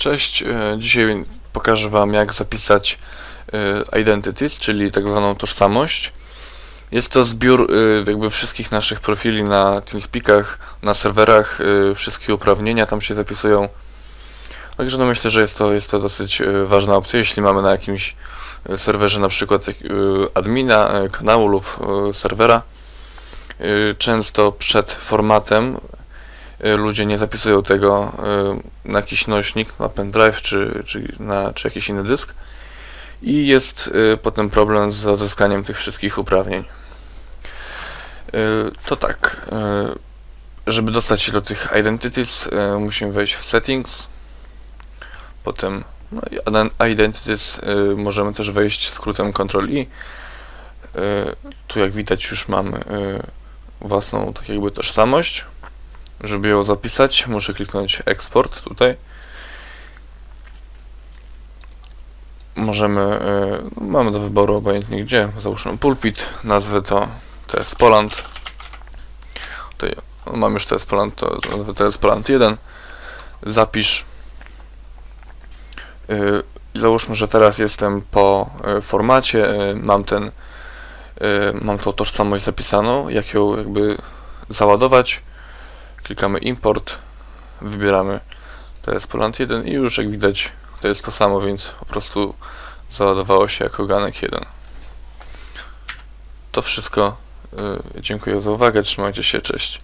Cześć, e, dzisiaj pokażę Wam jak zapisać e, identities, czyli tak zwaną tożsamość. Jest to zbiór e, jakby wszystkich naszych profili na TeamSpeakach, na serwerach, wszystkie uprawnienia tam się zapisują. Także no myślę, że jest to, jest to dosyć ważna opcja, jeśli mamy na jakimś serwerze na przykład admina kanału lub serwera. Często przed formatem ludzie nie zapisują tego y, na jakiś nośnik, na pendrive czy, czy, na, czy jakiś inny dysk i jest y, potem problem z odzyskaniem tych wszystkich uprawnień. Y, To tak, y, żeby dostać się do tych identities y, musimy wejść w settings, potem no, identities y, możemy też wejść skrótem Ctrl-I. Y, Tu jak widać już mamy y, własną tak jakby tożsamość. Żeby ją zapisać, muszę kliknąć eksport tutaj. Możemy, e, mamy do wyboru obojętnie gdzie, załóżmy pulpit, nazwę to TS Poland. Tutaj no, mam już TS Poland, to nazwę TS Poland 1. Zapisz. I załóżmy, że teraz jestem po e, formacie, e, mam ten, e, mam tą tożsamość zapisaną, jak ją jakby załadować klikamy import, wybieramy to jest Poland 1 i już jak widać to jest to samo, więc po prostu załadowało się jako ganek 1. To wszystko. Y, Dziękuję za uwagę, trzymajcie się, cześć.